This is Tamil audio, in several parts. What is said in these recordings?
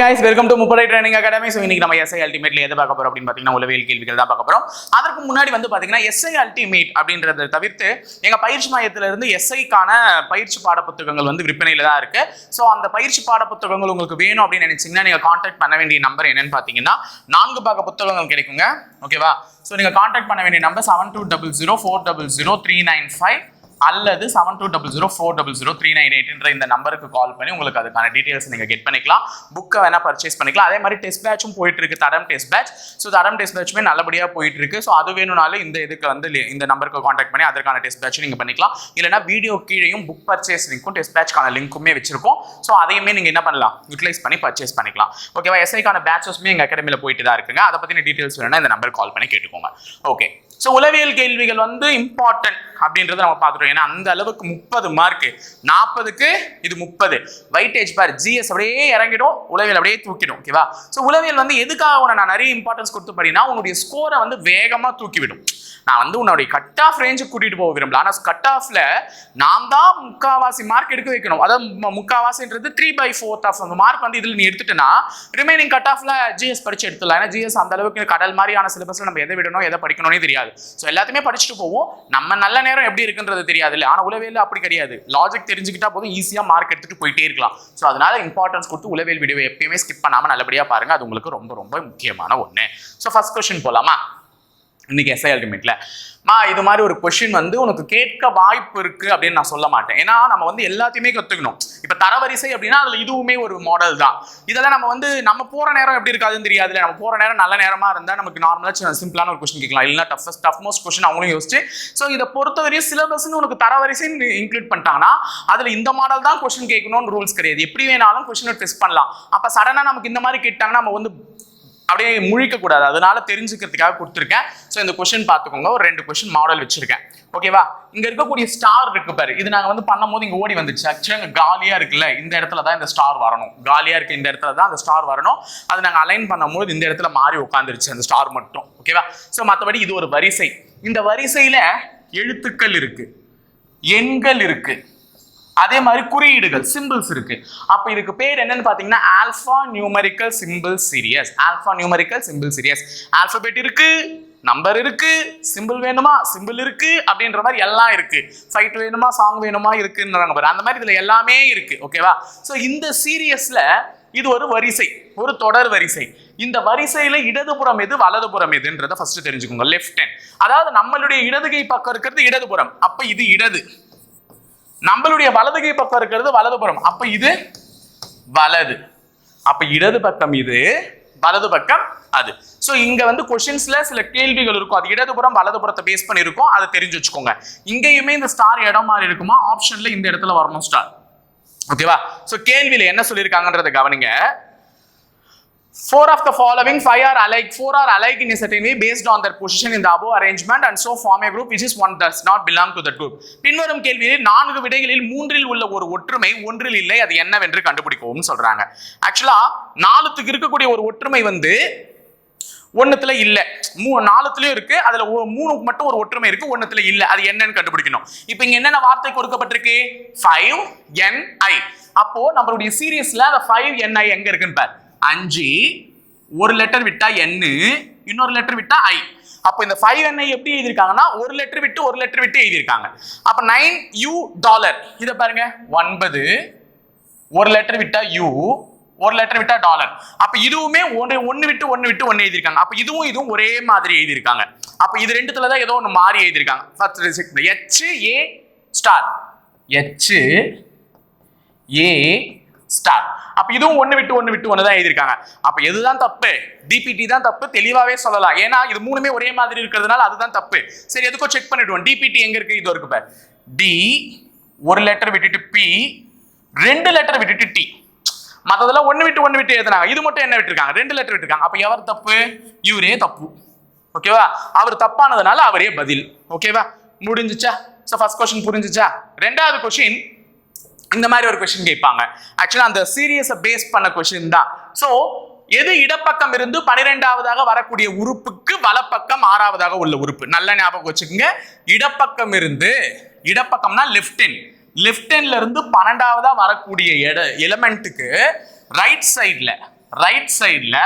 Guys welcome to Muppadai training academy so இன்னைக்கு நம்ம எஸ்ஐ அல்டிமேட்ல எதை பார்க்க போறோம் அப்படின்னு பார்த்தீங்கன்னா உளவியல் கேள்விகள் தான் பார்க்க போறோம். அதற்கு முன்னாடி வந்து பார்த்தீங்கன்னா எஸ்ஐ அல்டிமேட் அப்படின்றத தவிர்த்து எங்க பயிற்சி மையத்துல இருந்து எஸ்ஐக்கான பயிற்சி பாட புத்தகங்கள் வந்து விற்பனையில தான் இருக்கு. ஸோ அந்த பயிற்சி பாட புத்தகங்கள் உங்களுக்கு வேணும் அப்படின்னு நினைச்சீங்கன்னா நீங்க காண்டாக்ட் பண்ண வேண்டிய நம்பர் என்னன்னு பார்த்தீங்கன்னா நான்கு பாக புத்தகங்கள் கிடைக்குங்க. ஓகேவா ஸோ நீங்க கான்டாக்ட் பண்ண வேண்டிய number seven two double zero four double zero three nine five அல்லது seven two double zero four double zero three nine எயிட்ன்ற இந்த நம்பருக்கு கால் பண்ணி உங்களுக்கு அதுக்கான டீடைல்ஸ் நீங்கள் கெட் பண்ணிக்கலாம். புக்கை வேணால் பர்ச்சேஸ் பண்ணிக்கலாம். அதே மாதிரி டெஸ்ட் பேட்சும் போயிட்டு இருக்கு. தரம் டெஸ்ட் பேட்ச் ஸோ தரம் டெஸ்ட் பேட்சுமே நல்லபடியாக போயிட்டு இருக்கு. ஸோ அது வேணும்னாலும் இந்த இதுக்கு வந்து இந்த நம்பருக்கு காண்டாக்ட் பண்ணி அதற்கான டெஸ்ட் பேட்சும் நீங்கள் பண்ணிக்கலாம். இல்லைனா வீடியோ கீழேயும் புக் பர்ச்சேஸ் லிங்க்கும் டெஸ்ட் பேட்ச்க்கான லிங்க்குமே வச்சிருக்கோம் ஸோ அதையுமே நீங்கள் என்ன பண்ணலாம்? யூட்டிலைஸ் பண்ணி பர்ச்சேஸ் பண்ணிக்கலாம். ஓகேவா எஸ்ஐக்கான பேட்சஸுமே எங்கள் அகாடமியில் போயிட்டு தான் இருக்குங்க. அதை பற்றின டீடைல்ஸ் வேணும்னா இந்த நம்பருக்கு கால் பண்ணி கேட்டுக்கோங்க. ஓகே ஸோ உளவியல் கேள்விகள் வந்து இம்பார்ட்டன்ட் அப்படின்றத நம்ம பார்த்துட்டோம். ஏன்னா அந்த அளவுக்கு முப்பது மார்க் நாற்பதுக்கு இது முப்பது. வைட்டேஜ் பார் ஜிஎஸ் அப்படியே இறங்கிடும் உளவியல் அப்படியே தூக்கிடும் ஓகேவா ஸோ உளவியல் வந்து எதுக்காக உன நான் நிறைய இம்பார்ட்டன்ஸ் கொடுத்து படினா உன்னுடைய ஸ்கோரை வந்து வேகமாக தூக்கிவிடும். நான் வந்து உன்னுடைய கட் ஆஃப் ரேஞ்சுக்கு கூட்டிட்டு போக விரும்பல. ஆனால் கட் ஆஃப்ல நான் தான் முக்காவாசி மார்க் எடுக்க வைக்கணும். அதாவது முக்காவாசின்றது த்ரீ பை ஃபோர்த் ஆஃப் அந்த மார்க் வந்து இதில் நீ எடுத்துட்டேன்னா ரிமைனிங் கட் ஆஃப்ல ஜிஎஸ் படிச்சு எடுத்துடலாம். ஏன்னா ஜிஎஸ் அந்த அளவுக்கு கடல் மாதிரியான சிலபஸ்ல நம்ம எதை விடணும் எதை படிக்கணும்னே தெரியாது. ஸோ எல்லாத்தையுமே படிச்சுட்டு போவோம். நம்ம நல்ல நேரம் எப்படி இருக்குன்றது தெரியாது இல்லை ஆனால் உளவியல் அப்படி கிடையாது. லாஜிக் தெரிஞ்சுக்கிட்டா போதும் ஈஸியாக மார்க் எடுத்துகிட்டு போயிட்டே இருக்கலாம். ஸோ அதனால இம்பார்ட்டன்ஸ் கொடுத்து உளவியல் வீடியோ எப்பயுமே ஸ்கிப் பண்ணாமல் நல்லபடியாக பாருங்க. அது உங்களுக்கு ரொம்ப ரொம்ப முக்கியமான ஒன்று ஸோ ஃபஸ்ட் கொஸ்டின் போலாமா? இன்னைக்கு எஸ்ஐ அல்டிமேட்டில் மா இது மாதிரி ஒரு கொஷின் வந்து உனக்கு கேட்க வாய்ப்பு இருக்கு அப்படின்னு நான் சொல்ல மாட்டேன். ஏன்னா நம்ம வந்து எல்லாத்தையுமே கத்துக்கணும். இப்ப தரவரிசை அப்படின்னா அதுல இதுவுமே ஒரு மாடல் தான். இதெல்லாம் நம்ம வந்து நம்ம போற நேரம் எப்படி இருக்காதுன்னு தெரியாது நம்ம போற நேரம் நல்ல நேரமா இருந்தா நமக்கு நார்மலா சிம்பிளான ஒரு கொஸ்டின் கேட்கலாம். இல்லைன்னா டஃபஸ்ட் டஃப் மோஸ்ட் கொஸ்டின் அவங்களும் யோசிச்சு. ஸோ இதை பொறுத்தவரையும் சிலபஸ்னு உனக்கு தரவரிசை இன்க்ளூட் பண்ணிட்டாங்கன்னா அதுல இந்த மாடல் தான் கொஸ்டின் கேட்கணும்னு ரூல்ஸ் கிடையாது. எப்படி வேணாலும் கொஸ்டினை டெஸ்ட் பண்ணலாம். அப்ப சடனா நமக்கு இந்த மாதிரி கேட்டாங்கன்னா நம்ம வந்து அப்படியே முழிக்க கூடாது அதனால தெரிஞ்சுக்கிறதுக்காக கொடுத்துருக்கேன். ஸோ இந்த கொஸ்டின் பார்த்துக்கோங்க. ஒரு ரெண்டு கொஸ்டின் மாடல் வச்சிருக்கேன். ஓகேவா இங்க இருக்கக்கூடிய ஸ்டார் இருக்கு பாரு. இது நாங்க வந்து பண்ணும்போது இங்க ஓடி வந்துச்சு. ஆக்சுவலாக காலியா இருக்குல்ல. இந்த இடத்துல தான் இந்த ஸ்டார் வரணும். காலியா இருக்கு இந்த இடத்துல தான் அந்த ஸ்டார் வரணும். அது நாங்க அலைன் பண்ணும்போது இந்த இடத்துல மாறி உட்காந்துருச்சு அந்த ஸ்டார் மட்டும். ஓகேவா ஸோ மற்றபடி இது ஒரு வரிசை. இந்த வரிசையில எழுத்துக்கள் இருக்கு. எண்கள் இருக்கு. அதே மாதிரி குறியீடுகள் சிம்பிள்ஸ் இருக்கு. அப்ப இதுக்கு பேர் என்னன்னு பாத்தீங்கன்னா alpha numerical simple series alpha numerical simple series alphabet இருக்கு நம்பர் இருக்கு சிம்பிள் வேணுமா? சிம்பிள் இருக்கு அப்படின்ற மாதிரி எல்லாம் இருக்கு. ஃபைட் வேணுமா? சாங் வேணுமா? இருக்குன்றாங்க பாரு. அந்த மாதிரி இதுல எல்லாமே இருக்கு ஓகேவா ஸோ இந்த சீரியஸ்ல இது ஒரு வரிசை ஒரு தொடர் வரிசை. இந்த வரிசையில இடதுபுறம் எது வலதுபுறம் எதுன்றத ஃபர்ஸ்ட் தெரிஞ்சுக்கோங்க. லெஃப்ட் ஹேண்ட் அதாவது நம்மளுடைய இடதுகை பக்கம் இருக்கிறது இடதுபுறம். அப்ப இது இடது. நம்மளுடைய வலதுகை பக்கம் இருக்கிறது வலதுபுறம் அப்ப இது வலது. அப்ப இடது பக்கம் இது வலது பக்கம் அது. ஸோ இங்க வந்து கொஷின்ஸ்ல சில கேள்விகள் இருக்கும். அது இடதுபுறம் வலதுபுறத்தை பேஸ் பண்ணி இருக்கும் அதை தெரிஞ்சு வச்சுக்கோங்க. இங்கேயுமே இந்த ஸ்டார் இடம் மாதிரி இருக்குமா? ஆப்ஷன்ல இந்த இடத்துல வரணும் ஸ்டார் ஓகேவா ஸோ கேள்வியில என்ன சொல்லியிருக்காங்கன்றத கவனிங்க. Four of the following five are alike. Four are alike in a certain way based on their position in the above arrangement and so form a group which is one does not belong to that group. பின்வரும் கேள்வியில் நான்கு விடைகளில் மூன்றில் உள்ள ஒரு ஒற்றுமை ஒன்றில் இல்லை. அது என்னவென்று கண்டுபிடிக்கவும் சொல்றாங்க. ஆக்சுவலா நாலுத்துக்கு இருக்கக்கூடிய ஒரு ஒற்றுமை வந்து ஒண்ணுத்துல இல்ல. மூ நாலுத்துலயும் இருக்கு. அதுல ஒ- மூணு மட்டும் ஒரு ஒற்றுமை இருக்கு. ஒண்ணுத்துல இல்ல. அது என்னன்னு கண்டுபிடிக்கணும். இப்போ இங்க என்னென்ன வார்த்தை கொடுக்கப்பட்டிருக்கு? ஃபைவ் என் ஐ அப்போ நம்மளுடைய சீரியஸ்ல அந்த ஃபைவ் என் ஐ எங்க இருக்குன்னு பாரு. அஞ்சு ஒரு லெட்டர் விட்டா என்னு இன்னொரு லெட்டர் விட்டா ஐ அப்போ இந்த ஃபைவ் என்ஐ எப்படி எழுதியிருக்காங்கன்னா ஒரு லெட்டர் விட்டு ஒரு லெட்டர் விட்டு எழுதியிருக்காங்க. அப்போ நைன் யூ டாலர் இதை பாருங்க. ஒன்பது ஒரு லெட்டர் விட்டா யூ ஒரு லெட்டர் விட்டா டாலர் அப்ப இதுவுமே ஒன்று ஒன்று விட்டு ஒன்று விட்டு ஒன்று எழுதியிருக்காங்க. அப்போ இதுவும் இதுவும் ஒரே மாதிரி எழுதியிருக்காங்க. அப்போ இது ரெண்டுத்துல தான் ஏதோ ஒன்று மாறி எழுதியிருக்காங்க. First H A star H A star அப்ப இதுவும் ஒண்ணு விட்டு ஒண்ணு விட்டு ஒன்று தான் எழுதியிருக்காங்க. அப்ப எதுதான் தப்பு? டிபிடி தான் தப்பு தெளிவாவே சொல்லலாம். ஏன்னா இது மூணுமே ஒரே மாதிரி இருக்கிறதுனால அதுதான் தப்பு. சரி எதுக்கோ செக் பண்ணிடுவோம். டிபிடி எங்க இருக்கு? இது இருக்கு டி ஒரு லெட்டர் விட்டுட்டு பி ரெண்டு லெட்டர் விட்டுட்டு டி மற்றதெல்லாம் ஒன்று விட்டு ஒன்று விட்டு எழுதுனாங்க. இது மட்டும் என்ன விட்டுருக்காங்க? ரெண்டு லெட்டர் விட்டுருக்காங்க. அப்போ எவர் தப்பு? இவரே தப்பு. ஓகேவா அவர் தப்பானதுனால அவரே பதில். ஓகேவா முடிஞ்சிச்சா? ஸோ ஃபர்ஸ்ட் கொஸ்டின் புரிஞ்சிச்சா? ரெண்டாவது கொஸ்டின் இந்த மாதிரி ஒரு கொஷின் கேட்பாங்க. ஆக்சுவலாக அந்த சீரியஸை பேஸ் பண்ண கொஷின் தான். ஸோ எது இடப்பக்கம் இருந்து பனிரெண்டாவதாக வரக்கூடிய உறுப்புக்கு வலப்பக்கம் ஆறாவதாக உள்ள உறுப்பு? நல்ல ஞாபகம் வச்சுக்கோங்க. இடப்பக்கம் இருந்து இடப்பக்கம்னா லெஃப்டின் லெஃப்டின்ல இருந்து பன்னெண்டாவதா வரக்கூடிய எட எலமெண்ட்டுக்கு ரைட் சைடில் ரைட் சைடில்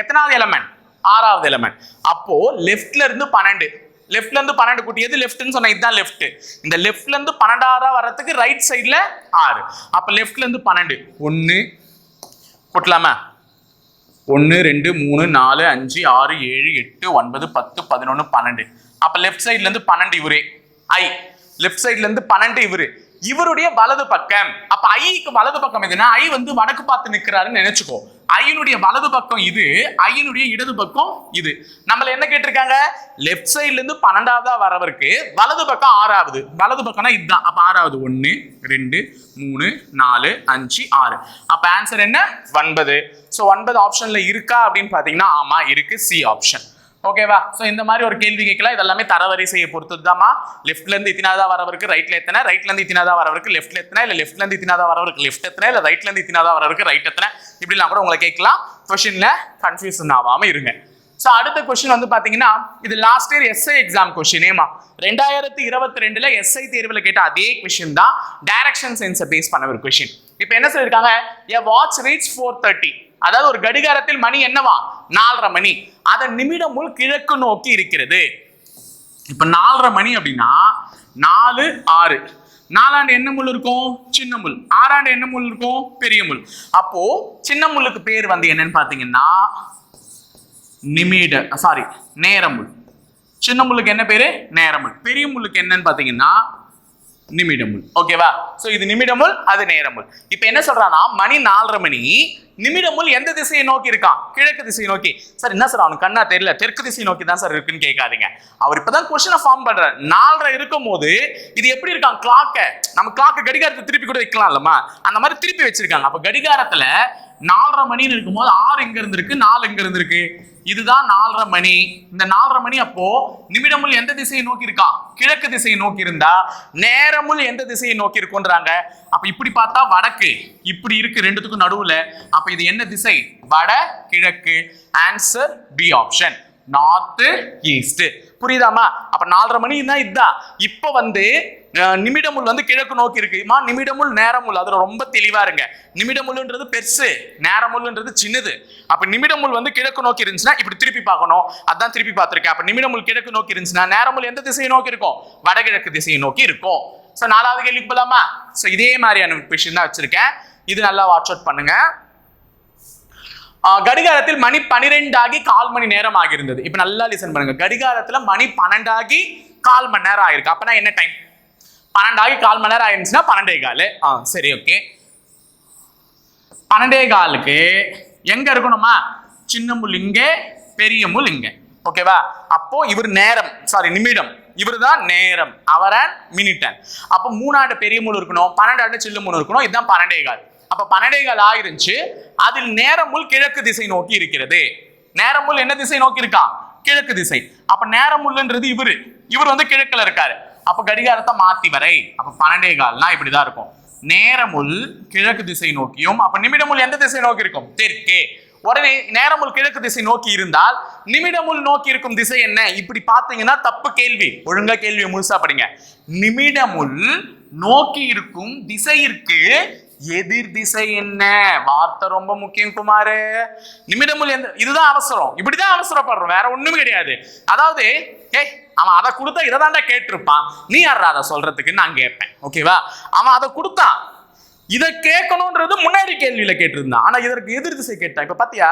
எத்தனாவது எலமெண்ட் ஆறாவது எலமெண்ட் அப்போ லெஃப்ட்ல இருந்து பன்னெண்டு. லெஃப்ட்ல இருந்து பன்னெண்டு கூட்டியது லெஃப்ட்னு சொன்னா இதுதான் லெஃப்ட் இந்த லெஃப்ட்ல இருந்து பன்னெண்டாவதா வர்றதுக்கு ரைட் சைடுல ஆறு. அப்ப லெஃப்ட்ல இருந்து பன்னெண்டு. ஒன்னு கூட்டலாமா? ஒன்று ரெண்டு மூணு நாலு அஞ்சு ஆறு ஏழு எட்டு ஒன்பது பத்து பதினொன்று பன்னெண்டு. அப்போ லெஃப்ட் சைட்லேருந்து பன்னெண்டு இவரு. ஐ லெஃப்ட் சைட்லேருந்து பன்னெண்டு இவரு. இவருடைய வலது பக்கம். அப்ப ஐக்கு வலது பக்கம் எதுனா ஐ வந்து வடக்கு பார்த்து நிக்கிறாருன்னு நினைச்சுக்கோ. ஐயனுடைய வலது பக்கம் இது ஐயனுடைய இடது பக்கம் இது. நம்மள என்ன கேட்டிருக்காங்க? லெஃப்ட் சைட்ல இருந்து பன்னெண்டாவதா வரவருக்கு வலது பக்கம் ஆறாவது. வலது பக்கம்னா இதுதான். அப்ப ஆறாவது ஒன்னு ரெண்டு மூணு நாலு அஞ்சு ஆறு. அப்ப ஆன்சர் என்ன? ஒன்பது. ஸோ ஒன்பது ஆப்ஷன்ல இருக்கா அப்படின்னு பாத்தீங்கன்னா ஆமா இருக்கு. சி ஆப்ஷன் ஓகேவா ஸோ இந்த மாதிரி ஒரு கேள்வி கேட்கலாம். இதெல்லாமே தரவரிசையை பொறுத்து தான்மா. லெஃப்ட்லேருந்து இத்தினாதா வரவருக்கு ரைட்ல எத்தனை? ரைட்லேருந்து இத்தினாதா வரவருக்கு லெஃப்ட்ல எத்தனை? இல்லை லெஃப்ட்லேருந்து இத்தினாதா வரவருக்கு லெஃப்ட் எத்தனை? இல்லை ரைட்லேருந்து இத்தினாதா வரவருக்கு ரைட் எத்தனை? இப்படிலாம் கூட உங்களை கேட்கலாம். கொஷினில் கன்ஃபியூஷன் ஆகாமல் இருங்க. ஸோ அடுத்த கொஸ்டின் வந்து பார்த்தீங்கன்னா இது last year SI exam question ஏமா ரெண்டாயிரத்தி இருபத்தி ரெண்டுல எஸ்ஐ தேர்வில் கேட்ட அதே கொஷின் தான் டைரக்ஷன் சென்ஸை பேஸ் பண்ண ஒரு கொஷின் இப்போ என்ன சொல்லியிருக்காங்க? A watch reach four thirty அதாவது ஒரு கடிகாரத்தில் மணி என்னவா? நாலரை மணி. அதன் நிமிடமுள் கிழக்கு நோக்கி இருக்கிறது. இப்ப நாலரை மணி அப்படின்னா நாலு ஆறு. நாலாண்டு என்ன முள் இருக்கும்? சின்ன முள். ஆறாண்டு என்ன முள் இருக்கும்? பெரிய முள். அப்போ சின்ன முள்ளுக்கு பேர் வந்து என்னன்னு பாத்தீங்கன்னா நிமிட சாரி நேரமுள். சின்ன முள்ளுக்கு என்ன பேரு? நேரமுள். பெரிய முள்ளுக்கு என்னன்னு பாத்தீங்கன்னா நிமிடமுள். ஓகேவா? சோ இது நிமிடமுள் அது நேரமுள். இப்போ என்ன சொல்றான்னா மணி நாலரை மணி நிமிடமுள் எந்த திசையை நோக்கி இருக்கான்? கிழக்கு திசையை நோக்கி. சார் என்ன சார் அவனுக்கு கண்ணா தெரியல. தெற்கு திசை நோக்கி தான் சார் இருக்குன்னு கேட்காதீங்க. அவர் இப்பதான் கொஸ்டினை ஃபார்ம் பண்றாரு. நாலரை இருக்கும் போது இது எப்படி இருக்கான்? கிளாக்கை நம்ம கிளாக்க கடிகாரத்தை திருப்பி கூட வைக்கலாம் இல்லம்மா அந்த மாதிரி திருப்பி வச்சிருக்காங்க. அப்ப கடிகாரத்துல நாலரை மணின்னு இருக்கும்போது ஆறு இங்க இருந்திருக்கு? நாலு இங்க இருந்திருக்கு? இதுதான் நாலரை மணி. இந்த நாலரை மணி அப்போ நிமிடமுள் எந்த திசையை நோக்கி இருக்கா கிழக்கு திசையை நோக்கி இருந்தா நேரமுள் எந்த திசையை நோக்கி இருக்கும்ன்றாங்க அப்ப இப்படி பார்த்தா வடக்கு. இப்படி இருக்கு ரெண்டுத்துக்கும் நடுவுல. அப்ப இது என்ன திசை? வட கிழக்கு. Answer B option north east புரியுதாமா அப்ப நாலரை மணி தான் இதுதான். இப்ப வந்து நிமிடமுள் வந்து கிழக்கு நோக்கி இருக்குமா நிமிடமுள் நேரமுள். அதுல ரொம்ப தெளிவா இருங்க. நிமிடமுள்ன்றது பெருசு நேரமுள்ன்றது சின்னது. அப்ப நிமிடமுள் வந்து கிழக்கு நோக்கி இருந்துச்சுன்னா இப்படி திருப்பி பார்க்கணும். அதான் திருப்பி பார்த்திருக்கேன். அப்ப நிமிடமுள் கிழக்கு நோக்கி இருந்துச்சுன்னா நேரமுள் எந்த திசையை நோக்கி இருக்கும்? வடகிழக்கு திசையை நோக்கி இருக்கும். ஸோ நாலாவது கேள்விக்கு போலாமா ஸோ இதே மாதிரியான விஷயம் தான் வச்சிருக்கேன். இது நல்லா வாட்ச் அவுட் பண்ணுங்க. கடிகாரத்தில் மணி பனிரெண்டாகி கால் மணி நேரம் ஆகியிருந்தது. இப்போ நல்லா லிசன் பண்ணுங்க. கடிகாரத்துல மணி பன்னெண்டாகி கால் மணி நேரம் ஆகிருக்கு அப்பனா என்ன டைம் பன்னெண்டாகி கால் மணி நேரம் ஆயிடுச்சுன்னா பன்னெண்டே கால். ஆ சரி ஓகே பன்னெண்டே காலுக்கு எங்க இருக்கணுமா? சின்ன முள் இங்கே பெரிய முள் இங்கே ஓகேவா அப்போ இவர் நேரம் சாரி நிமிடம். இவர் தான் நேரம் அவரன் மினிட்டன் அப்போ மூணாண்டு பெரிய முள் இருக்கணும் பன்னெண்டாண்டு சில்லு முள் இருக்கணும் இதுதான் பன்னெண்டே கால். அப்போ பன்னெண்டே கால் ஆயிருந்துச்சு அதில் நேரமுள் கிழக்கு திசை நோக்கி இருக்கிறது. நேரமுள் என்ன திசை நோக்கி இருக்கா? கிழக்கு திசை. அப்ப நேரமுள்ன்றது இவரு. இவர் வந்து கிழக்குல இருக்காரு. அப்ப கடிகாரத்தை மாத்தி வரை. அப்ப பன்னெண்டே கால்னா இப்படிதான் இருக்கும். நேரமுள் கிழக்கு திசை நோக்கியும் அப்ப நிமிடமுள் எந்த திசை நோக்கி இருக்கும்? தெற்கே. உடனே நேரமுள் கிழக்கு திசை நோக்கி இருந்தால் நிமிடமுள் நோக்கி இருக்கும் திசை என்ன? இப்படி பார்த்தீங்கன்னா தப்பு கேள்வி. ஒழுங்கா கேள்வி முழுசா படிங்க. நிமிடமுள் நோக்கி இருக்கும் திசையிற்கு எதிர் திசை என்ன? வார்த்தை ரொம்ப முக்கியம் குமாரு. நிமிடமுள் எந்த இதுதான் அவசரம். இப்படிதான் அவசரப்படுறோம். வேற ஒண்ணுமே கிடையாது. அதாவது ஏய் அவன் அதை கொடுத்தா இதை தாண்டா கேட்டிருப்பான். நீ யாரா அதை சொல்றதுக்கு நான் கேட்பேன். ஓகேவா அவன் அதை கொடுத்தான் இதை கேட்கணுன்றது முன்னாடி கேள்வியில கேட்டிருந்தான். ஆனா இதற்கு எதிர் திசை கேட்டான். இப்ப பாத்தியா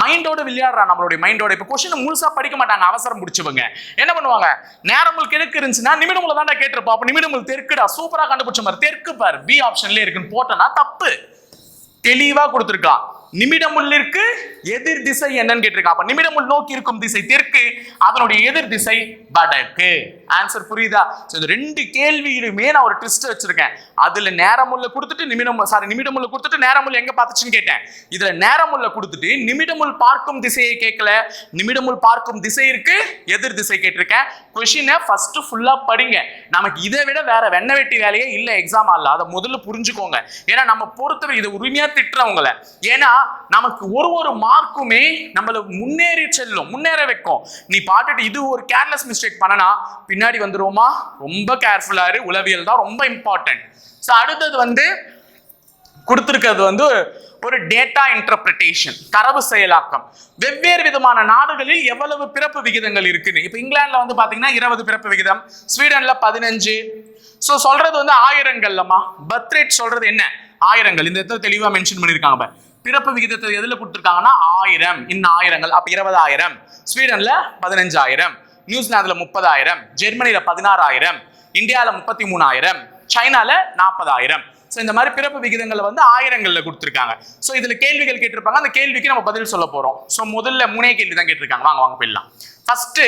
மைண்டோட விளையாடுறான் நம்மளுடைய மைண்டோட இப்ப கொஸ்டின் முழுசா படிக்க மாட்டாங்க அவசரம் முடிச்சவங்க என்ன பண்ணுவாங்க? நேரமுள் கிழக்கு இருந்துச்சுன்னா நிமிடமுள்ள தாண்டா கேட்டிருப்பா. அப்ப நிமிடமுள் தெற்குடா சூப்பரா கண்டுபிடிச்ச மாதிரி தெற்கு பார். பி ஆப்ஷன்ல இருக்குன்னு போட்டனா தப்பு. தெளிவா கொடுத்துருக்கான். நிமிடமுள்ளிற்கு எதிர் திசை என்னன்னு கேட்டிருக்கா. அப்ப நிமிடமுள் நோக்கி இருக்கும் திசை தெற்கு அதனுடைய எதிர் திசை வடக்கு. ஆன்சர் புரியுதா? இந்த ரெண்டு கேள்வியிலுமே நான் ஒரு ட்விஸ்ட் வச்சிருக்கேன். அதுல நேரமுள்ள கொடுத்துட்டு நிமிடம் சாரி நிமிடமுள்ள கொடுத்துட்டு நேரமுள் எங்க பார்த்துச்சுன்னு கேட்டேன். இதுல நேரமுள்ள கொடுத்துட்டு நிமிடமுள் பார்க்கும் திசையை கேட்கல. நிமிடமுள் பார்க்கும் திசை இருக்கு எதிர் திசை கேட்டிருக்கேன். கொஷினை ஃபர்ஸ்ட் ஃபுல்லா படிங்க. நமக்கு இதை விட வேற வெண்ண வெட்டி வேலையே இல்லை எக்ஸாம் ஆகல அதை முதல்ல புரிஞ்சுக்கோங்க. ஏன்னா நம்ம பொறுத்தவரை இதை உரிமையா திட்டுறவங்கள. ஏன்னா நமக்கு ஒரு ஒரு மார்க்குமே நம்மளை முன்னேறி செல்லும் முன்னேற வைக்கும். நீ பாட்டுட்டு இது ஒரு கேர்லெஸ் மிஸ்டேக் பண்ணனா பின்னாடி வந்துருவோமா? ரொம்ப கேர்ஃபுல்லா இரு உளவியல் தான் ரொம்ப இம்பார்ட்டன்ட் ஸோ அடுத்தது வந்து கொடுத்துருக்கிறது வந்து ஒரு டேட்டா இன்டர்பிரிட்டேஷன் தரவு செயலாக்கம். வெவ்வேறு விதமான நாடுகளில் எவ்வளவு பிறப்பு விகிதங்கள் இருக்குன்னு. இப்போ இங்கிலாந்துல வந்து பார்த்தீங்கன்னா இருபது பிறப்பு விகிதம் ஸ்வீடன்ல பதினஞ்சு. ஸோ சொல்றது வந்து ஆயிரங்கள்லம்மா. பர்த் ரேட் சொல்றது என்ன? ஆயிரங்கள். இந்த இடத்துல தெளிவாக மென்ஷன் பண்ணியிருக்காங்க பிறப்பு விகிதத்தை எதில் கொடுத்துருக்காங்கன்னா ஆயிரம். இன்னும் ஆயிரங்கள் அப்போ இருபதாயிரம். ஸ்வீடனில் பதினஞ்சாயிரம். நியூசிலாந்தில் முப்பதாயிரம். ஜெர்மனியில் பதினாறாயிரம். இந்தியாவில் முப்பத்தி மூணாயிரம். சைனாவில் நாற்பதாயிரம். ஸோ இந்த மாதிரி பிறப்பு விகிதங்களை வந்து ஆயிரங்களில் கொடுத்துருக்காங்க. ஸோ இதில் கேள்விகள் கேட்டிருப்பாங்க. அந்த கேள்விக்கு நம்ம பதில் சொல்ல போகிறோம் ஸோ முதல்ல மூணே கேள்வி தான் கேட்டிருக்காங்க. வாங்க வாங்க போயிடலாம். ஃபர்ஸ்ட்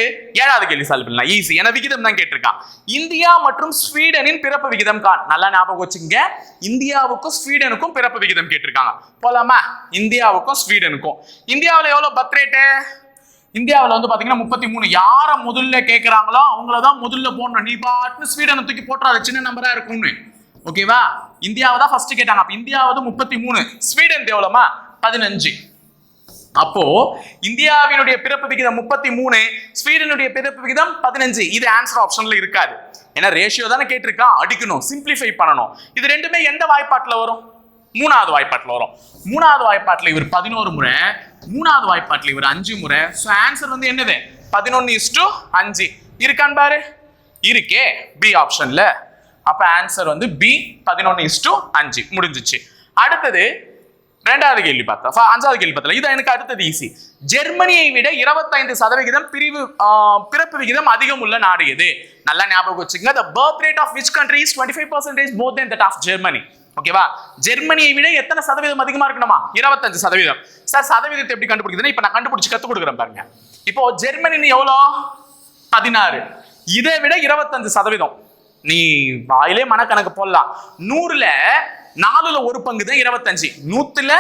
ஏழாவது கேள்வி சால்வ் பண்ணலாம். ஈஸி ஏன்னா விகிதம் தான் கேட்டிருக்கான். இந்தியா மற்றும் ஸ்வீடனின் பிறப்பு விகிதம் கான் நல்லா ஞாபகம் வச்சுங்க இந்தியாவுக்கும் ஸ்வீடனுக்கும் பிறப்பு விகிதம் கேட்டிருக்காங்க. போலாமா? இந்தியாவுக்கும் ஸ்வீடனுக்கும். இந்தியாவில் எவ்வளோ பர்த் ரேட்டு இந்தியாவில் வந்து பார்த்தீங்கன்னா முப்பத்தி மூணு. யாரை முதல்ல கேட்குறாங்களோ அவங்கள தான் முதல்ல போடணும். நீ பாட்டுன்னு ஸ்வீடனை தூக்கி போட்டுறாது. சின்ன நம்பராக இருக்கும்னு. ஓகேவா இந்தியாவை தான் ஃபர்ஸ்ட் கேட்டாங்க. அப்போ இந்தியாவது முப்பத்தி மூணு. ஸ்வீடன் எவ்வளோமா பதினஞ்சு. அப்போ இந்தியாவினுடைய பிறப்பு விகிதம் முப்பத்தி மூணு ஸ்வீடனுடைய பிறப்பு விகிதம் பதினஞ்சு. இது ஆன்சர் ஆப்ஷன்ல இருக்காது. ஏன்னா ரேஷியோ தானே கேட்டிருக்கா? அடிக்கணும் சிம்பிளிஃபை பண்ணணும். இது ரெண்டுமே எந்த வாய்ப்பாட்டில் வரும்? மூணாவது வாய்ப்பாட்டில் வரும். மூணாவது வாய்ப்பாட்டில் இவர் பதினோரு முறை மூணாவது வாய்ப்பாட்டில் இவர் அஞ்சு முறை. ஸோ ஆன்சர் வந்து என்னது? பதினொன்று இஸ்டு அஞ்சு. இருக்கான்னு பாரு. இருக்கே பி ஆப்ஷன்ல அப்ப ஆன்சர் வந்து பி பதினொன்னு இஸ்டு அஞ்சு. முடிஞ்சிச்சு. அடுத்தது ரெண்டாவது கேள்வி பார்த்தா அஞ்சாவது கேள்வி பார்த்தல இது எனக்கு அடுத்தது ஈஸி ஜெர்மனியை விட 25% சதவிகிதம் பிரிவு பிறப்பு விகிதம் அதிகம் உள்ள நாடு எது? நல்லா ஞாபகம் வச்சுங்க the birth rate of which country is twenty five percentage more than that of Germany ஓகேவா ஜெர்மனியை விட எத்தனை சதவீதம் அதிகமா இருக்கணுமா? 25% சதவீதம் சார் சதவீதத்தை எப்படி கண்டுபிடிக்குதுன்னா இப்ப நான் கண்டுபிடிச்சு கத்து கொடுக்குறேன் பாருங்க. இப்போ ஜெர்மனி எவ்வளோ? பதினாறு. இதை விட 25% சதவீதம் நீ வாயிலே மனக்கணக்கு போடலாம். நூறுல நாலுல ஒரு பங்கு தான் இருபத்தஞ்சு. நூத்துல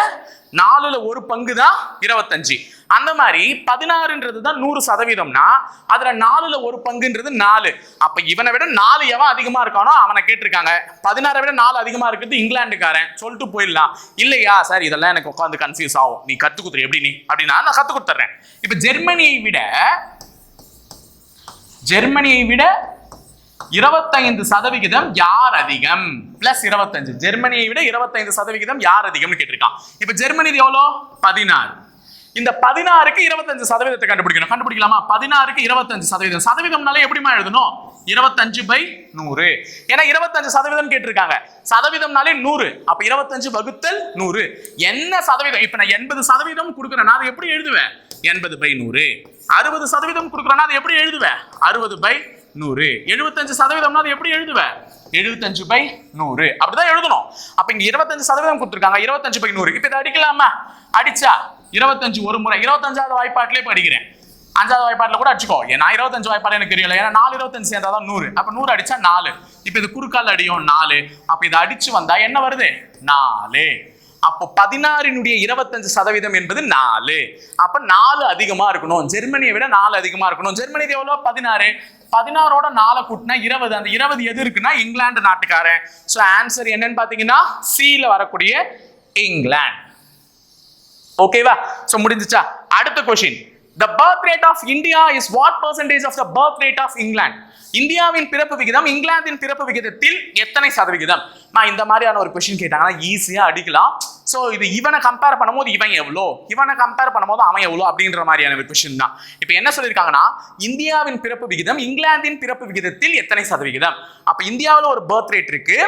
நாலுல ஒரு பங்கு தான் இருபத்தஞ்சு. அந்த மாதிரி பதினாறுன்றது தான் நூறு சதவீதம்னா அதுல நாலுல ஒரு பங்குன்றது நாலு. அப்ப இவனை விட நாலு எவன் அதிகமா இருக்கானோ அவனை கேட்டிருக்காங்க. பதினாறை விட நாலு அதிகமா இருக்கிறது இங்கிலாந்துக்காரன். சொல்லிட்டு போயிடலாம். இல்லையா? சார் இதெல்லாம் எனக்கு உட்காந்து கன்ஃபியூஸ் ஆகும். நீ கத்து கொடுத்துரு. எப்படி நீ? அப்படின்னா நான் கத்து கொடுத்துட்றேன் இப்ப ஜெர்மனியை விட ஜெர்மனியை விட இருபத்தைந்து சதவிகிதம் யார் அதிகம்? பிளஸ் இருபத்தஞ்சு ஜெர்மனியை விட இருபத்தைந்து சதவிகிதம் யார் அதிகம்னு கேட்டிருக்கான். இப்ப ஜெர்மனி எவ்வளோ? பதினாறு. இந்த பதினாறுக்கு இருபத்தஞ்சு சதவீதத்தை கண்டுபிடிக்கணும். கண்டுபிடிக்கலாமா? பதினாறுக்கு இருபத்தஞ்சு சதவீதம். சதவீதம்னாலே எப்படிமா எழுதணும்? இருபத்தஞ்சு பை நூறு. ஏன்னா இருபத்தஞ்சு சதவீதம் கேட்டிருக்காங்க. சதவீதம்னாலே நூறு. அப்ப இருபத்தஞ்சு வகுத்தல் நூறு. என்ன சதவீதம்? இப்ப நான் எண்பது சதவீதம் கொடுக்குறேன். அதை எப்படி எழுதுவேன்? எண்பது பை நூறு. அறுபது சதவீதம் கொடுக்குறேன்னா அதை எப்படி எழுதுவேன்? அறுபது பை நூறு. எழுபத்தஞ்சு சதவீதம்னா அது எப்படி எழுதுவேன் எழுபத்தஞ்சு பை நூறு. அப்படிதான் எழுதணும். அப்ப இங்க இருபத்தஞ்சு சதவீதம் கொடுத்துருக்காங்க. இருபத்தஞ்சு பை நூறு. இப்ப இதை அடிக்கலாமா? அடிச்சா? இருபத்தஞ்சு ஒரு முறை. இருபத்தஞ்சாவது வாய்ப்பாட்டிலே படிக்கிறேன் அஞ்சாவது வாய்ப்பாட்டில் கூட அடிச்சுக்கோ. ஏன்னா நான் இருபத்தஞ்சு வாய்ப்பாடு எனக்கு தெரியல. ஏன்னா நாலு இருபத்தஞ்சு சேர்ந்தா தான் நூறு. அப்ப நூறு அடிச்சா நாலு. இப்ப இது குறுக்கால் அடியும் நாலு. அப்ப இதை அடிச்சு வந்தா என்ன வருது? நாலு. அப்போ பதினாறினுடைய இருபத்தஞ்சு சதவீதம் என்பது நாலு. அப்ப நாலு அதிகமா இருக்கணும். ஜெர்மனியை விட நாலு அதிகமா இருக்கணும். ஜெர்மனி எவ்வளோ எவ்வளவு? பதினாறு. பதினாறோட நாலை கூட்டினா இருபது. அந்த இருபது எது இருக்குன்னா இங்கிலாந்து நாட்டுக்காரன். ஸோ ஆன்சர் என்னன்னு பார்த்தீங்கன்னா சீல வரக்கூடிய இங்கிலாந்து. ஓகேவா ஸோ முடிஞ்சிச்சா? அடுத்த question the birth rate of India is what percentage of the birth rate of England இந்தியாவின் பிறப்பு விகிதம் இங்கிலாந்தின் பிறப்பு விகிதத்தில் எத்தனை சதவிகிதம்? நான் இந்த மாதிரியான ஒரு கொஷின் கேட்டாங்கன்னா ஈஸியாக அடிக்கலாம். ஸோ இது இவனை கம்பேர் பண்ணும்போது இவன் எவ்வளோ? இவனை கம்பேர் பண்ணும்போது அவன் எவ்வளோ? அப்படின்ற மாதிரியான ஒரு கொஷின் தான். இப்போ என்ன சொல்லியிருக்காங்கன்னா இந்தியாவின் பிறப்பு விகிதம் இங்கிலாந்தின் பிறப்பு விகிதத்தில் எத்தனை சதவிகிதம்? அப்போ இந்தியாவில் ஒரு பர்த் ரேட் இருக்கு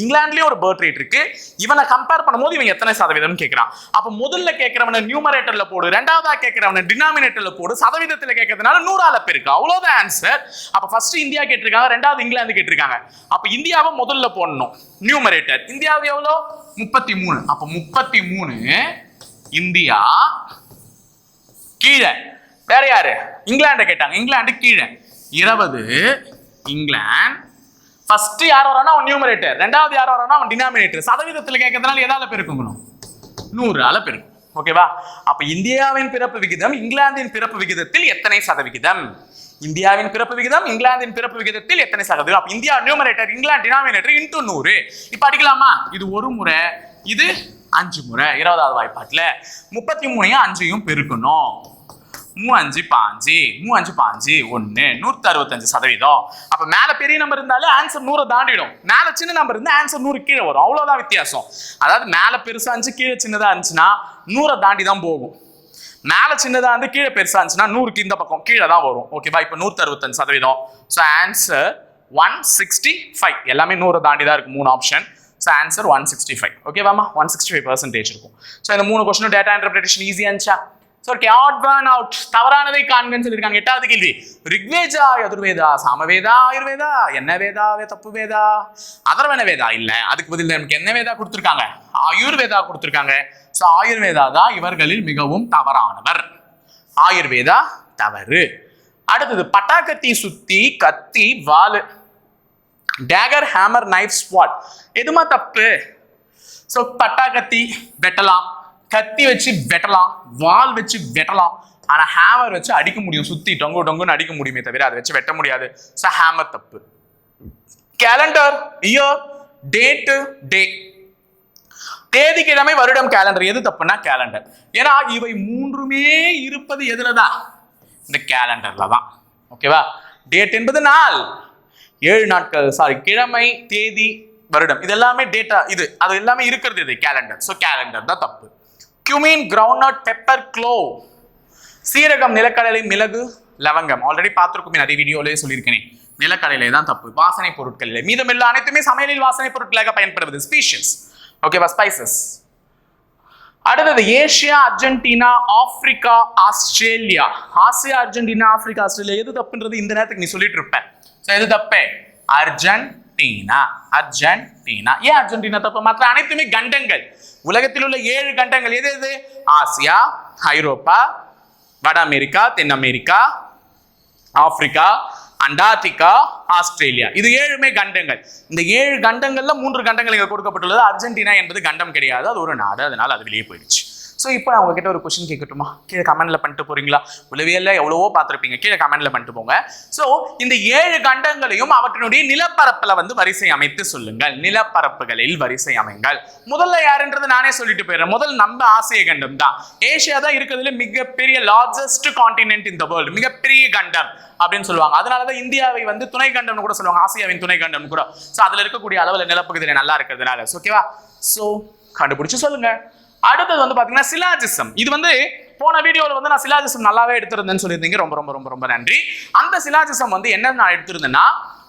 இங்கிலாந்துலேயே ஒரு பர்த் ரேட் இருக்கு. இவனை கம்பேர் பண்ணும்போது இவன் எத்தனை சதவீதம் கேட்குறான். அப்போ முதல்ல கேட்கறவன நியூமரேட்டர்ல போடு ரெண்டாவதா கேட்கறவன டினாமினேட்டர்ல போடு சதவீதத்தில் கேட்கறதுனால நூறால பெருக்கு. அவ்வளோதான் ஆன்சர் அப்போ ஃபர்ஸ்ட் இந்தியா கேட்டிருக்காங்க ரெண்டாவது இங்கிலாந்து கேட்டிருக்காங்க. அப்போ இந்தியாவை முதல்ல போடணும். நியூமரேட்டர் இந்தியாவு எவ்வளோ? முப்பத்தி மூணு அப்போ முப்பத்தி மூணு இந்தியா கீழே. வேற யாரு? இங்கிலாண்டை கேட்டாங்க. இங்கிலாந்து கீழே. இருபது இங்கிலாந்து. ஃபர்ஸ்ட் யார் வரானா அவன் நியூமரேட்டர் ரெண்டாவது யார் வரானா அவன் டினாமினேட்டர் சதவீதத்தில் கேட்கறதுனால எதால பெருக்கணும் நூறு ஆல பெருக்கும். ஓகேவா அப்ப இந்தியாவின் பிறப்பு விகிதம் இங்கிலாந்தின் பிறப்பு விகிதத்தில் எத்தனை சதவிகிதம்? இந்தியாவின் பிறப்பு விகிதம் இங்கிலாந்தின் பிறப்பு விகிதத்தில் எத்தனை சதவீதம்? அப்ப India numerator England denominator into நூறு. இப்ப அடிக்கலாமா? இது ஒரு முறை இது அஞ்சு முறை இருபதாவது வாய்ப்பாட்டுல. முப்பத்தி மூணையும் அஞ்சையும் பெருக்கணும். மூ அஞ்சு பாஞ்சு மூ அஞ்சு பாஞ்சு ஒன்று நூற்றி அறுபத்தஞ்சு சதவீதம். அப்போ மேலே பெரிய நம்பர் இருந்தாலே ஆன்சர் நூறை தாண்டிடும். மேலே சின்ன நம்பர் இருந்தால் ஆன்சர் நூறு கீழே வரும். அவ்வளோதான் வித்தியாசம். அதாவது மேலே பெருசாக இருந்துச்சு கீழே சின்னதாக இருந்துச்சுன்னா நூறை தாண்டி தான் போகும். மேலே சின்னதாக இருந்து கீழே பெருசாக இருந்துச்சுன்னா நூறுக்கு இந்த பக்கம் கீழே தான் வரும். ஓகேவா இப்போ நூற்றி அறுபத்தஞ்சு சதவீதம். So answer one sixty five எல்லாமே நூறு தாண்டி தான் இருக்கு மூணு option so answer one sixty five ஓகேவாமா one sixty five percentage இருக்கும். ஸோ இந்த மூணு கொஸ்டினும் டேட்டா இன்டர்பிரேஷன் ஈஸியாக இருந்துச்சா? ஸோ கேட் பேர்ன் அவுட் தவறானதை காண்கன்னு சொல்லியிருக்காங்க. எட்டாவது கேள்வி. ரிக்வேஜா எதுர்வேதா சாமவேதா ஆயுர்வேதா என்ன வேதா தப்பு வேதா? அதர்வன வேதா இல்ல. அதுக்கு பதில் நமக்கு என்ன வேதா கொடுத்துருக்காங்க? ஆயுர்வேதா கொடுத்துருக்காங்க. ஸோ ஆயுர்வேதா தான் இவர்களில் மிகவும் தவறானவர். ஆயுர்வேதா தவறு. அடுத்தது பட்டாக்கத்தி சுத்தி கத்தி வாலு. டேகர் ஹேமர் நைஃப் ஸ்வாட் எதுமா தப்பு? ஸோ பட்டாக்கத்தி வெட்டலாம். கத்தி வச்சு வெட்டலாம் வால் வச்சு வெட்டலாம். ஆனால் ஹேமர் வச்சு அடிக்க முடியும் சுற்றி டொங்கு டொங்குன்னு அடிக்க முடியுமே தவிர அதை வச்சு வெட்ட முடியாது. ஸோ ஹேமர் தப்பு. கேலண்டர் இயர் டேட்டு டே தேதி கிழமை வருடம் கேலண்டர் எது தப்புன்னா கேலண்டர் ஏன்னா இவை மூன்றுமே இருப்பது எதுல தான் இந்த கேலண்டர்ல தான். ஓகேவா டேட் என்பது நாள். ஏழு நாட்கள் சாரி கிழமை தேதி வருடம். இது எல்லாமே டேட்டா இது அது எல்லாமே இருக்கிறது இது கேலண்டர் ஸோ கேலண்டர் தான் தப்பு. Cumin கிரவுண்ட்நட் பெப்பர் க்ளோ சீரகம் நிலக்கடலை மிளகு லவங்கம். ஆல்ரெடி பார்த்துருக்குமே நிறைய வீடியோலேயே சொல்லியிருக்கேனே. நிலக்கடலை தான் தப்பு. வாசனை பொருட்கள் மீதமில்ல அனைத்துமே சமையலில் வாசனை பொருட்களாக பயன்படுவது. ஸ்பீஷியஸ் ஓகேவா ஸ்பைசஸ் அடுத்தது Asia Argentina Africa Australia. Asia Argentina Africa Australia எது தப்புன்றது இந்த நேரத்துக்கு நீ சொல்லிட்டு இருப்பேன் ஸோ எது தப்பு? அர்ஜென்டினா? அர்ஜென்டினா. ஏன் அர்ஜென்டினா தப்பு? மாத்திர அனைத்துமே கண்டங்கள். உலகத்தில் உள்ள ஏழு கண்டங்கள். எது எது? ஆசியா ஐரோப்பா வட அமெரிக்கா தென் அமெரிக்கா ஆப்பிரிக்கா அண்டார்டிகா ஆஸ்திரேலியா. இது ஏழுமே கண்டங்கள். இந்த ஏழு கண்டங்கள்ல மூன்று கண்டங்கள் இங்க கொடுக்கப்பட்டுள்ளது. அர்ஜென்டினா என்பது கண்டம் கிடையாது. அது ஒரு நாடு. அதனால அது வெளியே போயிடுச்சு. ஸோ இப்போ நான் உங்ககிட்ட ஒரு கொஸ்டின் கேட்கட்டுமா கீழே கமெண்ட்ல பண்ணிட்டு போறீங்களா? உளவியல்ல எவ்வளவோ பார்த்துருப்பீங்க. கீழே கமெண்ட்ல பண்ணிட்டு போங்க. ஸோ இந்த ஏழு கண்டங்களையும் அவற்றினுடைய நிலப்பரப்புல வந்து வரிசை அமைத்து சொல்லுங்கள். நிலப்பரப்புகளில் வரிசை அமைங்கள். முதல்ல யாருன்றது நானே சொல்லிட்டு போயிடுறேன். முதல் நம்ம ஆசிய கண்டம் தான். ஏஷியா தான் இருக்கிறதுல மிகப்பெரிய லார்ஜஸ்ட் காண்டினென்ட் இந்த வேர்ல்டு மிகப்பெரிய கண்டம் அப்படின்னு சொல்லுவாங்க. அதனாலதான் இந்தியாவை வந்து துணை கண்டம்னு கூட சொல்லுவாங்க. ஆசியாவின் துணை கண்டம் கூட. ஸோ அதுல இருக்கக்கூடிய அளவில் நிலப்பகுதியில் நல்லா இருக்கிறதுனால. ஓகேவா ஸோ கண்டுபிடிச்சு சொல்லுங்க. அடுத்தது வந்து பாத்தீங்கன்னா சிலாஜிசம். இது வந்து போன வீடியோவில் வந்து நான் சிலாஜிசம் நல்லாவே எடுத்திருந்தேன்னு சொல்லியிருந்தீங்க. ரொம்ப ரொம்ப ரொம்ப ரொம்ப நன்றி. அந்த சிலாஜிசம் வந்து என்ன நான் எடுத்திருந்தேன்னா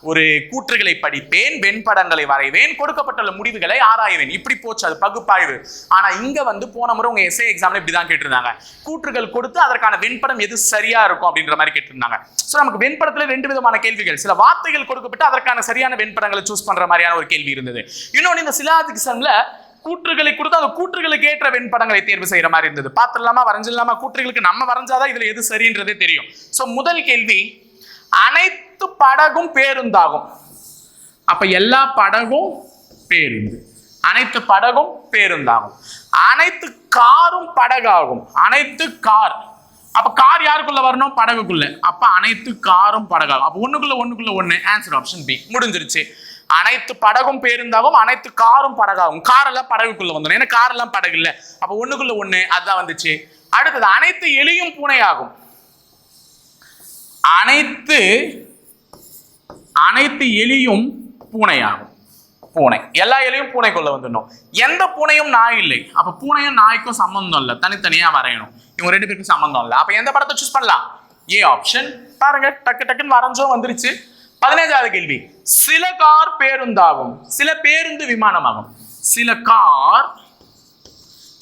ஒரு கூற்றுகளை படிப்பேன் வெண்படங்களை வரைவேன் கொடுக்கப்பட்டுள்ள முடிவுகளை ஆராய்வேன். இப்படி போச்சு அது பகுப்பாய்வு. ஆனா இங்க வந்து போன முறை உங்க எஸ்ஏ எக்ஸாம்ல இப்படி தான் கேட்டிருந்தாங்க. கூற்றுகள் கொடுத்து அதற்கான வெண்படம் எது சரியா இருக்கும் அப்படின்ற மாதிரி கேட்டிருந்தாங்க. ஸோ நமக்கு வெண்படத்துல ரெண்டு விதமான கேள்விகள். சில வார்த்தைகள் கொடுக்கப்பட்டு அதற்கான சரியான வெண்படங்களை சூஸ் பண்ற மாதிரியான ஒரு கேள்வி இருந்தது. இன்னொன்று இந்த சிலாஜிசமில் கூற்றுகளை கொடுத்து அந்த கூற்றுகளுக்கு ஏற்ற வெண்படங்களை தேர்வு செய்யற மாதிரி இருந்தது. பார்த்துடலாமா? வரைஞ்சிடலாமா? கூற்றுகளுக்கு நம்ம வரைஞ்சாதான் இதுல எது சரின்றதே தெரியும். சோ முதல் கேள்வி அனைத்து படகும் பேருந்தாகும். அப்ப எல்லா படகும் பேருந்து. அனைத்து படகும் பேருந்தாகும். அனைத்து காரும் படகாகும். அனைத்து கார். அப்ப கார் யாருக்குள்ள வரணும்? படகுக்குள்ள. அப்ப அனைத்து காரும் படகாகும். அப்ப ஒண்ணுக்குள்ள ஒண்ணுக்குள்ள ஒண்ணு. ஆன்சர் ஆப்ஷன் பி முடிஞ்சிருச்சு. அனைத்து படகும் பேருந்தாகும் அனைத்து காரும் படகாகும் காரெல்லாம் படகுக்குள்ள வந்துடும் ஏன்னா காரெல்லாம் படகு இல்லை அப்ப ஒண்ணுக்குள்ள ஒண்ணு அதுதான் வந்துச்சு. அடுத்தது அனைத்து எலியும் பூனையாகும். அனைத்து அனைத்து எலியும் பூனையாகும். பூனை. எல்லா எலியும் பூனைக்குள்ள வந்துடணும். எந்த பூனையும் நாய் இல்லை. அப்ப பூனையும் நாய்க்கும் சம்பந்தம் இல்லை. தனித்தனியா வரையணும். இவங்க ரெண்டு பேருக்கும் சம்பந்தம் இல்லை. அப்ப எந்த படத்தை சூஸ் பண்ணலாம்? ஏ ஆப்ஷன் பாருங்க டக்கு டக்குன்னு வரைஞ்சோம் வந்துருச்சு. பதினஞ்சாவது கேள்வி. சில கார் பேருந்தாகும் சில பேருந்து விமானமாகும். சில கார்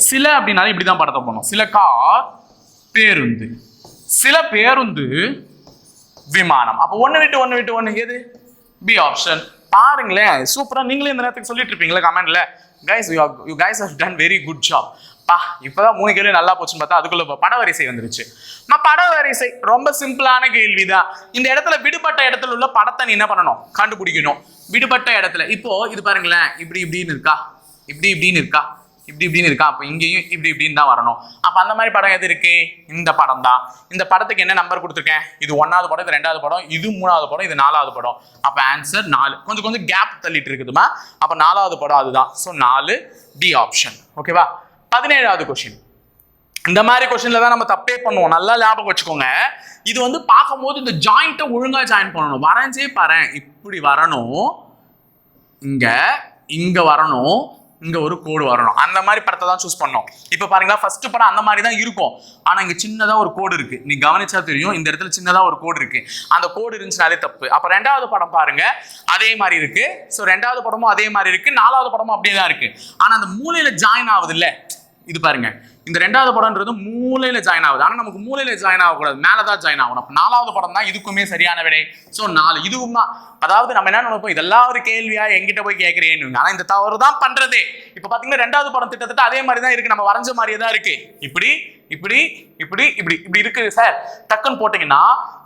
சில அப்படின்னாலே இப்படிதான் படத்தை போகணும் சில கார் பேருந்து. சில பேருந்து விமானம். அப்போ ஒன்று விட்டு ஒன்று விட்டு ஒன்று எது? பி ஆப்ஷன் பாருங்களேன் சூப்பராக நீங்களே இந்த நேரத்துக்கு சொல்லிட்டு இருப்பீங்களா கமெண்ட்ல guys you you guys have done very good job பா இப்போதான் மூணு கேள்வி நல்லா போச்சுன்னு பார்த்தா அதுக்குள்ள இப்போ படவரிசை வந்துருச்சு. நான் படவரிசை ரொம்ப சிம்பிளான கேள்விதான். இந்த இடத்துல விடுபட்ட இடத்துல உள்ள படத்தை நீ என்ன பண்ணணும்? கண்டுபிடிக்கணும். விடுபட்ட இடத்துல. இப்போ இது பாருங்களேன் இப்படி இப்படின்னு இருக்கா? இப்படி இப்படின்னு இருக்கா? இப்படி இப்படின்னு இருக்கா? அப்போ இங்கேயும் இப்படி இப்படின்னு தான் வரணும். அப்போ அந்த மாதிரி படம் எது இருக்கு? இந்த படம் தான். இந்த படத்துக்கு என்ன நம்பர் கொடுத்துருக்கேன்? இது ஒன்றாவது படம் இது ரெண்டாவது படம் இது மூணாவது படம் இது நாலாவது படம். அப்போ ஆன்சர் நாலு. கொஞ்சம் கொஞ்சம் கேப் தள்ளிட்டு இருக்குதுமா. அப்போ நாலாவது படம் அதுதான். ஸோ நாலு டி ஆப்ஷன் ஓகேவா பதினேழாவது கொஷின் இந்த மாதிரி கொஸ்டின்ல தான் நம்ம தப்பே பண்ணுவோம். நல்லா ஞாபகம் வச்சுக்கோங்க. இது வந்து பார்க்கும்போது இந்த ஜாயிண்ட்டை ஒழுங்கா ஜாயின் பண்ணணும். வரைஞ்சே பாரு இப்படி வரணும். இங்க இங்க வரணும். இங்கே ஒரு கோடு வரணும். அந்த மாதிரி படத்தை தான் சூஸ் பண்ணோம். இப்போ பாருங்களா ஃபர்ஸ்ட் படம் அந்த மாதிரி தான் இருக்கும். ஆனால் இங்கே சின்னதாக ஒரு கோடு இருக்கு. நீ கவனிச்சா தெரியும் இந்த இடத்துல சின்னதாக ஒரு கோடு இருக்கு. அந்த கோடு இருந்துச்சுனாலே தப்பு. அப்போ ரெண்டாவது படம் பாருங்க அதே மாதிரி இருக்கு. ஸோ ரெண்டாவது படமும் அதே மாதிரி இருக்கு. நாலாவது படமும் அப்படியே தான் இருக்கு. ஆனால் அந்த மூலையில் ஜாயின் ஆகுது இல்லை இது பாருங்க. இந்த ரெண்டாவது படம்ன்றது மூலையில ஜாயின் ஆகுது. ஆனா நமக்கு மூலையில ஜாயின் ஆகக்கூடாது. மேலே தான் ஜாயின் ஆகணும். அப்ப நாலாவது படம் தான் இதுக்குமே சரியான விடை. சோ நாலு இதுவும் தான். அதாவது நம்ம என்ன நினைப்போம்? இதெல்லாம் ஒரு கேள்வியா? எங்கிட்ட போய் கேட்கறேன்னு. ஆனா இந்த தவறு தான் பண்றதே. இப்ப பாத்தீங்கன்னா ரெண்டாவது படம் திட்டத்தட்ட அதே மாதிரி தான் இருக்கு. நம்ம வரைஞ்ச மாதிரியே தான் இருக்கு. இப்படி இப்படி இப்படி இப்படி இப்படி இருக்கு சார். டக்குன்னு போட்டீங்கன்னா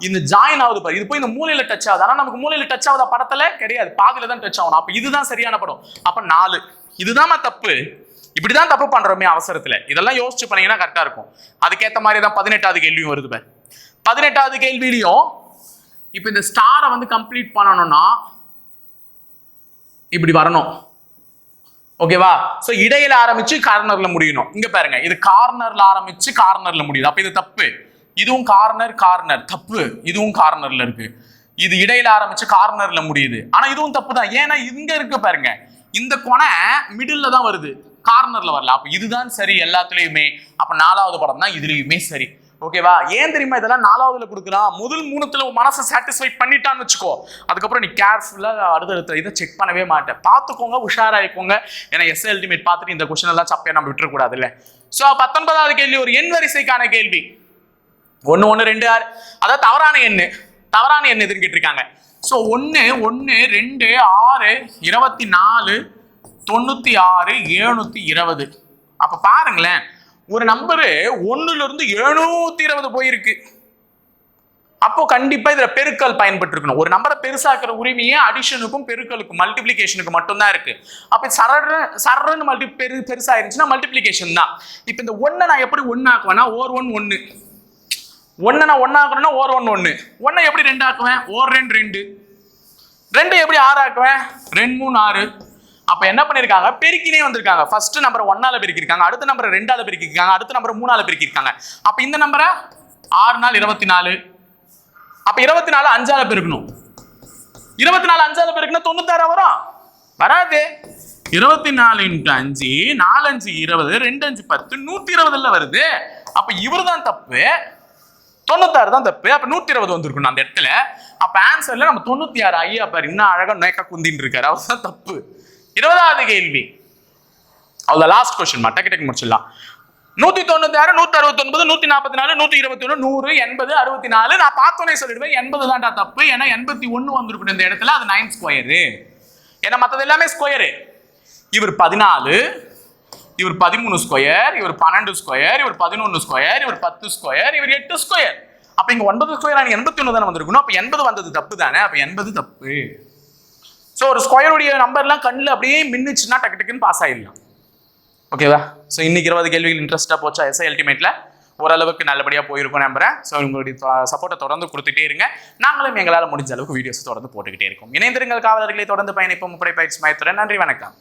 இந்த ஜாயின் ஆகுது பாரு. இது போய் இந்த மூலையில டச் ஆகுது. ஆனா நமக்கு மூலையில டச் ஆகுதா படத்துல? கிடையாது. பாதியில தான் டச் ஆகணும். அப்ப இதுதான் சரியான படம். அப்ப நாலு. இதுதாம்மா தப்பு. இப்படிதான் தப்பு பண்றோமே அவசரத்துல. இதெல்லாம் யோசிச்சு பண்ணீங்கன்னா கரெக்டா இருக்கும். அதுக்கேத்த மாதிரி தான் பதினெட்டாவது கேள்வியும் வருது பதினெட்டாவது கேள்வியிலையும் இப்போ இந்த ஸ்டாரை வந்து கம்ப்ளீட் பண்ணணும்னா இப்படி வரணும். ஓகேவா சோ இடையில ஆரம்பிச்சு கார்னர்ல முடியணும். இங்க பாருங்க. இது கார்னர்ல ஆரம்பிச்சு கார்னர்ல முடியுது. அப்ப இது தப்பு. இதுவும் கார்னர் கார்னர் தப்பு. இதுவும் கார்னர்ல இருக்கு. இது இடையில ஆரம்பிச்சு கார்னர்ல முடியுது. ஆனா இதுவும் தப்பு தான். ஏன்னா இங்க இருக்கு பாருங்க. இந்த கொனை மிடில்ல தான் வருது. கார்னர்ல வரல. அப்ப இதுதான் சரி எல்லாத்துலயுமே. அப்ப நாலாவது படம் தான் இதுலயுமே சரி. ஓகேவா ஏன் தெரியுமா இதெல்லாம் நாலாவதுல கொடுக்குறான் முதல் மூணுத்துல உன் மனசை சாட்டிஸ்ஃபை பண்ணிட்டான்னு வச்சுக்கோ. அதுக்கப்புறம் நீ கேர்ஃபுல்லா அடுத்தடுத்த இதை செக் பண்ணவே மாட்டேன். பார்த்துக்கோங்க உஷாராயிக்கோங்க. ஏன்னா எஸ் அல்டிமேட் பார்த்துட்டு இந்த கொஸ்டின் எல்லாம் சப்பையா நம்ம விட்டுறக்கூடாது இல்ல. ஸோ பத்தொன்பதாவது கேள்வி ஒரு எண் வரிசைக்கான கேள்வி. ஒன்று ஒன்று ரெண்டு ஆறு. அதாவது தவறான எண்ணு தவறான எண் எதுன்னு கேட்டிருக்காங்க. ஸோ ஒன்று ஒன்று ரெண்டு ஆறு இருபத்தி நாலு தொண்ணூற்றி ஆறு எழுநூற்றி இருபது. அப்போ பாருங்களேன் ஒரு நம்பரு ஒன்றுலேருந்து எழுநூற்றி இருபது போயிருக்கு. அப்போ கண்டிப்பாக இதில் பெருக்கல் பயன்பட்டுருக்கணும். ஒரு நம்பரை பெருசாக்குற உரிமையே அடிஷனுக்கும் பெருக்கலுக்கும் மல்டிப்ளிகேஷனுக்கு மட்டும்தான் இருக்கு. அப்போ சரடு சரடுன்னு மல்டி பெரு பெருசாயிருந்துச்சுன்னா மல்டிப்ளிகேஷன் தான். இப்போ இந்த ஒன்றை நான் எப்படி ஒன்றாக்குவேன்னா ஓர் ஒன் ஒன்று ஒன்றை நான் ஒன்னாக்கணும்னா ஓர் ஒன் ஒன்று ஒன்றை எப்படி ரெண்டு ஆக்குவேன் ஓர் ரெண்டு ரெண்டு. ரெண்டு எப்படி ஆறு ஆக்குவேன் ரெண்டு மூணு ஆறு. அப்ப என்ன பண்ணிருக்காங்க? பெருக்கினே வந்திருக்காங்க. ஃபர்ஸ்ட் நம்பர் ஒன்னால பெருக்கிருக்காங்க அடுத்த நம்பர் ரெண்டால பெருக்கிருக்காங்க அடுத்த நம்பர் மூணால பெருக்கிருக்காங்க அப்ப இந்த நம்பரை ஆறு நாள் இருபத்தி நாலு அப்ப இருபத்தி நாலு அஞ்சால பெருக்கணும். இருபத்தி நாலு அஞ்சால பெருக்குனா தொண்ணூத்தாறு வரும். வராது. இருபத்தி நாலு இன்ட்டு அஞ்சு நாலஞ்சு இருபது ரெண்டு அஞ்சு பத்து நூத்தி இருபதுல வருது. அப்ப இவர் தான் தப்பு. தொண்ணூத்தாறு தான் தப்பு. அப்ப நூத்தி இருபது வந்திருக்கணும் அந்த இடத்துல. அப்ப ஆன்சர்ல நம்ம தொண்ணூத்தி ஆறு ஐயா பாரு இன்னும் அழகா நேக்கா குந்தின்னு இருக்காரு. அவர் தான் தப்பு. இருபதாவது கேள்வி. அவ்வளோ லாஸ்ட் கொஸ்டின் டக்கு டக்கு முடிச்சிடலாம். நூத்தி தொண்ணூத்தி ஆறு நூத்தி அறுபத்தி ஒன்பது நூத்தி நாற்பத்தி நாலு நூத்தி இருபத்தி ஒன்று நூறு எண்பது அறுபத்தி நாலு நான் பார்த்தோன்னே சொல்லிடுவேன் எண்பது தான்டா தப்பு. ஏன்னா எண்பத்தி ஒன்று வந்திருக்கணும் இந்த இடத்துல. அது நைன் ஸ்கொயரு ஏன்னா மற்றது எல்லாமே ஸ்கொயரு இவர் பதினாலு இவர் பதிமூணு ஸ்கொயர் இவர் பன்னெண்டு ஸ்கொயர் இவர் பதினொன்று ஸ்கொயர் இவர் பத்து ஸ்கொயர் இவர் எட்டு ஸ்கொயர் அப்போ இங்கே ஒன்பது ஸ்கொயர் எண்பத்தி ஒன்று தானே வந்திருக்கணும். அப்போ எண்பது வந்தது தப்பு தானே? அப்போ எண்பது தப்பு. ஸோ ஒரு ஸ்கொயருடைய நம்பர்லாம் கண்ணில் அப்படியே மின்னுச்சுன்னா டக்கு டக்குன்னு பாஸ் ஆயிடலாம். ஓகேவா ஸோ இன்னைக்கு இருபது கேள்விகள் இன்ட்ரெஸ்ட்டாக போச்சா? எஸ்ஐ அல்டிமேட்டில் ஓரளவுக்கு நல்லபடியாக போயிருக்கும் நம்புறேன். ஸோ உங்களுடைய சப்போர்ட்டை தொடர்ந்து கொடுத்துட்டே இருங்க. நாங்களும் எங்களால் முடிஞ்ச அளவுக்கு வீடியோஸ் தொடர்ந்து போட்டுக்கிட்டே இருக்கோம். இணைந்திருங்கள் காவலர்களை தொடர்ந்து பயணிப்போம். முப்படை பயிற்சி மையத்துடன். நன்றி வணக்கம்.